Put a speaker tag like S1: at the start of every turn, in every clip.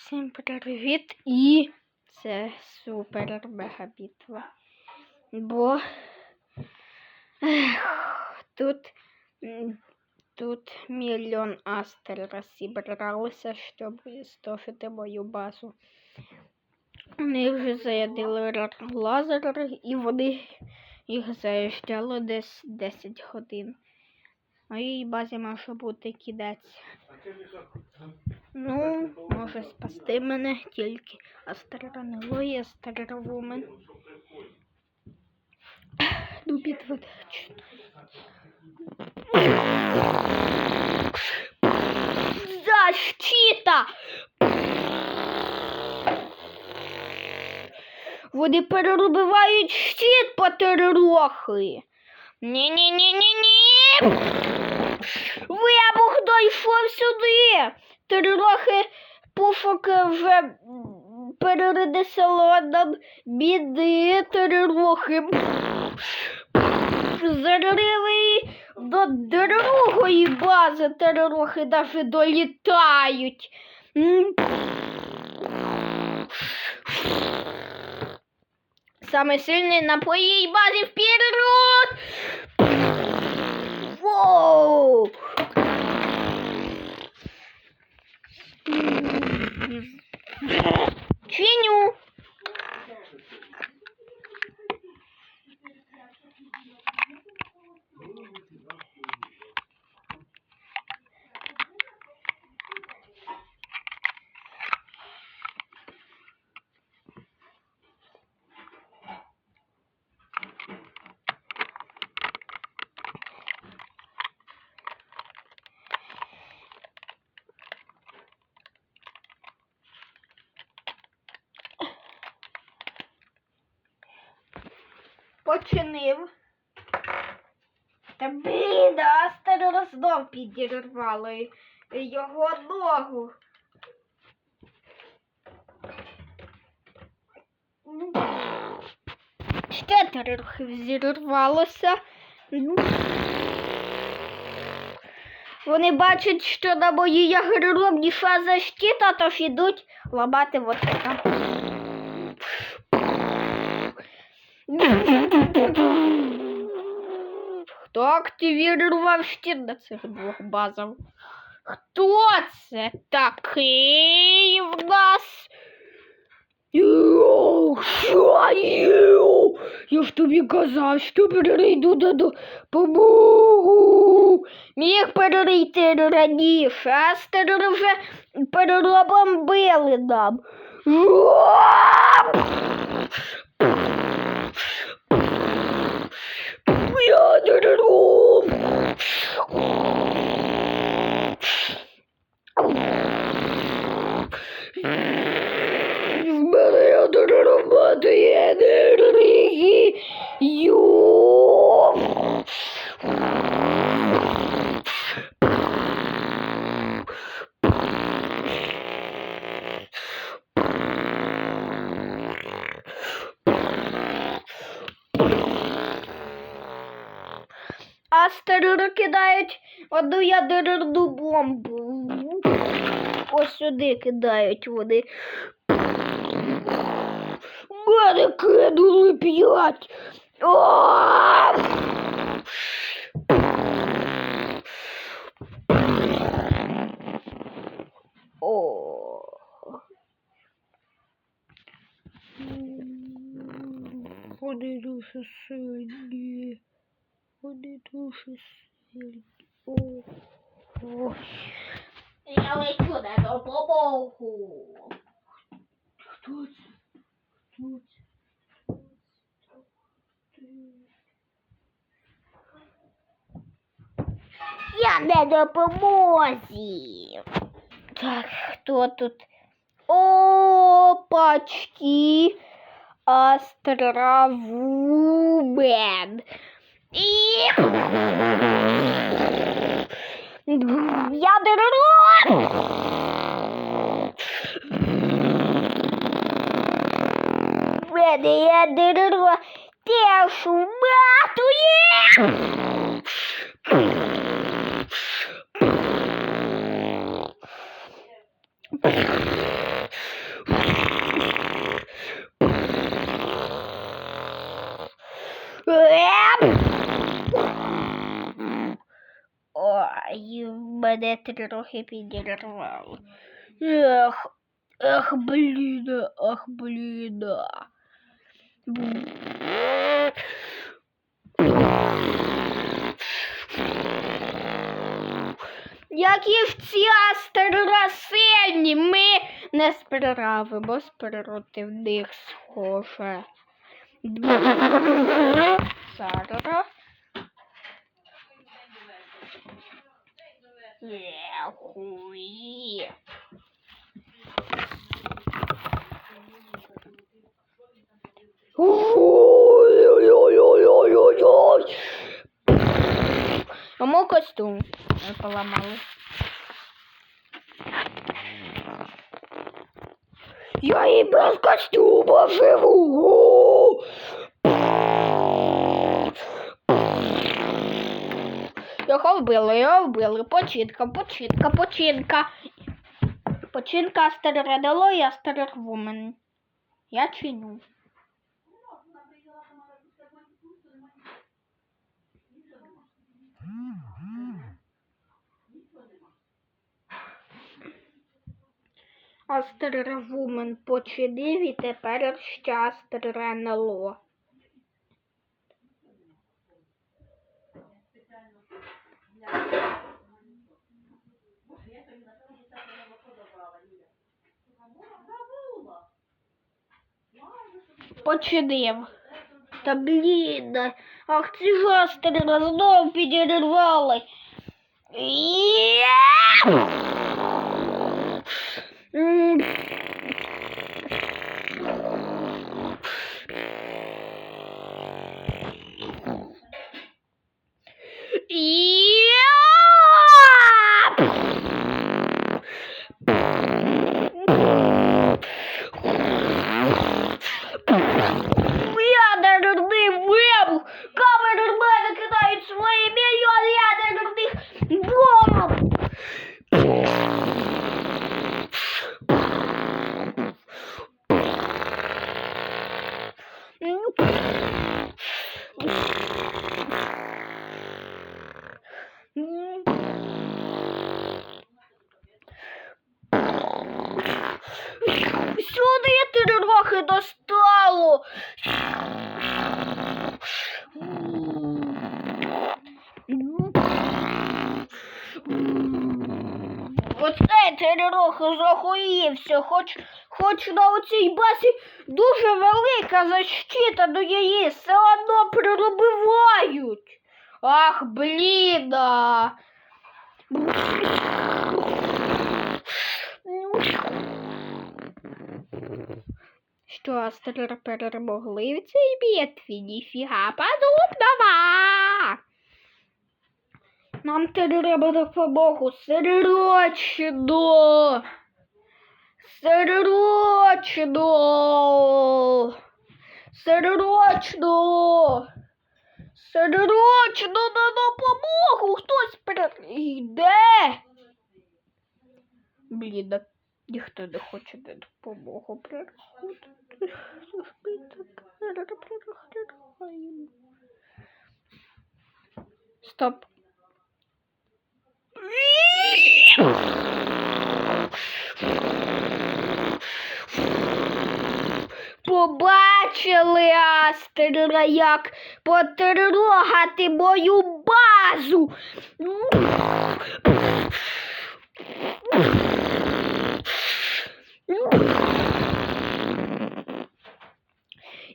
S1: Всім привіт і це супер мега битва. Бо тут, тут мільйон астер розібралися, щоб стofити мою базу. Вони вже зарядили р- лазер і вони їх заряджали десь 10 годин. Моїй базі може бути кінець. Ну, може спасти мене тільки Астронилої, Астровумен. Ну, підведеч. Защита! Вони переробивають щит по трохи. Ні-ні-ні-ні-ні. Вибух дійшов сюди. Трохи пуфок вже переродило нам біди трохи. Зариви до другої бази трохи навіть долітають. М. Самый сильный на твоей базе вперед! Воу! Чиню! Починив. Та блін, Астер знов підірвали його ногу. Ну, Ще трохи зірвалося. Ну. Вони бачать, що на моїй агромній защита, тож ідуть ламати вот це. Хто активував щит на цих двох базах? Хто це такий в нас? Я ж тобі казав, що перейду до допомогу. Міг перейти раніше, а стер вже переробомбили нам. ya dönürüm. Bana ya dönürüm adı yedir. Yuh. Астери кидають одну ядерну бомбу. Ось сюди кидають вони. Мене кинули п'ять. О! О. Вони дуже сильні. Вони дуже сильні. О. Ой. Я лечу на допомогу. Хто це? Хто це? Я на допомозі. Так, хто тут? Опачки. Островумен. І... Ядерно! Мене ядерно теж уматує! мене трохи підірвало. Ех, ех, блін, ах, блін. Які ж ці астеросильні, ми не справимо проти них схоже. Зараз. Ехуй. Ой-ой-ой-ой-ой-ой. Кому костюм ми поламали? Я і без костюма живу. Його вбили, його вбили. Починка, починка, починка. Починка Астерредало і Астервумен. Я чиню. Астервумен починив і тепер ще Астеренело. Починив. Та блін, ах ці гастери знов підірвали. Сюди трохи достало. Оце трохи захоївся, хоч, хоч на оцій базі дуже велика защита до її все одно перебивають. Ах, бліда. Що Астер перемогли в цій битві? Ніфіга подобного. Нам треба допомогу срочно. Срочно. Срочно. Срочно на допомогу. Хтось прийде. Блін, ніхто не хоче на допомогу приходити. Ми так переграємо. Стоп. Побачили Астера, як потрогати мою базу.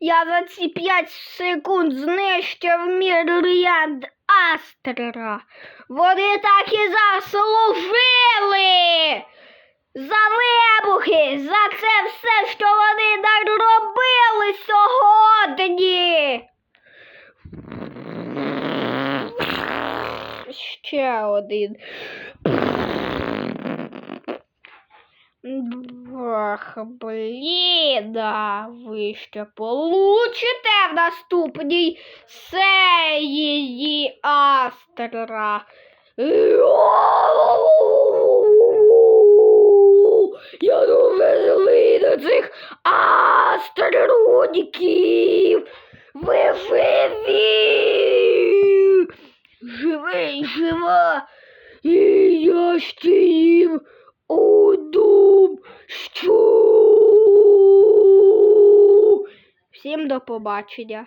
S1: Я за ці п'ять секунд знищив мільярд Астера. Вони так і заслужили. За вибухи, за це все, що вони наробили сьогодні. Ще один. Ох, блін, ви ще получите в наступній серії Астера. Я дуже злий на цих астероніків. Ви живі! Живий, жива! І я ще їм одум що. Всім до побачення.